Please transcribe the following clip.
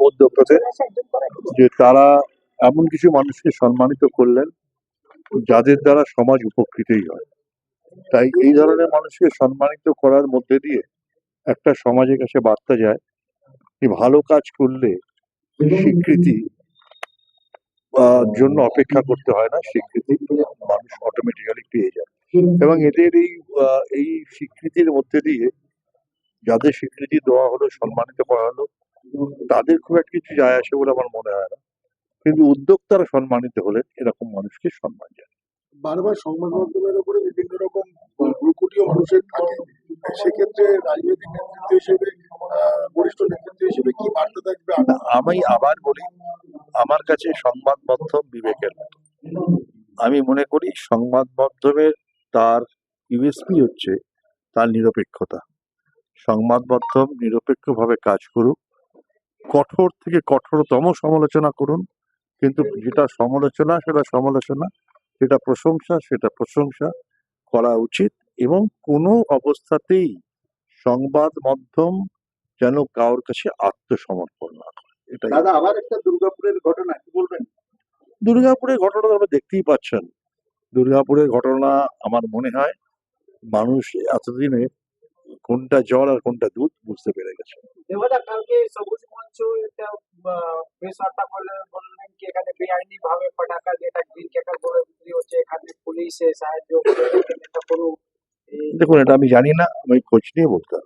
উদ্যোক্তাদের যে তারা এমন কিছু মানুষকে সম্মানিত করলেন যাদের দ্বারা সমাজ উপকৃতই হয়। তাই এই ধরনের মানুষকে সম্মানিত করার মধ্যে দিয়ে একটা সমাজের কাছে বার্তা যায় যে ভালো কাজ করলে স্বীকৃতি আহ, জন্য অপেক্ষা করতে হয় না স্বীকৃতি মানুষ অটোমেটিক্যালি পেয়ে যায়। এবং এদের এই এই স্বীকৃতির মধ্যে দিয়ে যাদের স্বীকৃতি দেওয়া হলো সম্মানিত করা হলো তাদের খুব একটা কিছু যায় আসে বলে আমার মনে হয় না। কিন্তু উদ্যোক্তারা সম্মানিত হলেন এরকম মানুষকে সম্মান যায় বারবার সংবাদ মাধ্যমের উপরে বিভিন্ন রকম ভ্রুকুটিও মানুষের থাকে। সেক্ষেত্রে রাজনৈতিক নেতৃত্ব হিসেবে বরিষ্ঠ নেতৃত্ব হিসেবে কি বার্তা থাকবে? আমি আবার বলি আমার কাছে সংবাদ মাধ্যম বিবেকের মতো। আমি মনে করি সংবাদ মাধ্যমের তার ইউএসপি হচ্ছে তার নিরপেক্ষতা। সংবাদ মাধ্যম নিরপেক্ষভাবে কাজ করুক কঠোর থেকে কঠোরতম সমালোচনা করুন। কিন্তু যেটা সমালোচনা সেটা সমালোচনা যেটা প্রশংসা সেটা প্রশংসা করা উচিত এবং কোনো অবস্থাতেই সংবাদ মাধ্যম যেন কারোর কাছে আত্মসমর্পণ না করে। এটাই। দাদা আবার একটা দুর্গাপুরের ঘটনা কি বলবেন? দুর্গাপুরের ঘটনা তো আপনারা দেখতেই পাচ্ছেন। দুর্গাপুরের ঘটনা আমার মনে হয় মানুষ এতদিনে কোনটা জল আর কোনটা দুধ বুঝতে পেরে গেছে। দেবদা কালকে সবুজ बच्चू त्या बेसरताकडे बोलले की एखाद्या बेआयनी भावे फटाका देता घेऊन की एका गोळे বিক্রি হচ্ছে এখানে পুলিশ এ সাহায্য এটা কোনো দেখুন এটা আমি জানি না আমি খোঁজ নিয়ে বলতে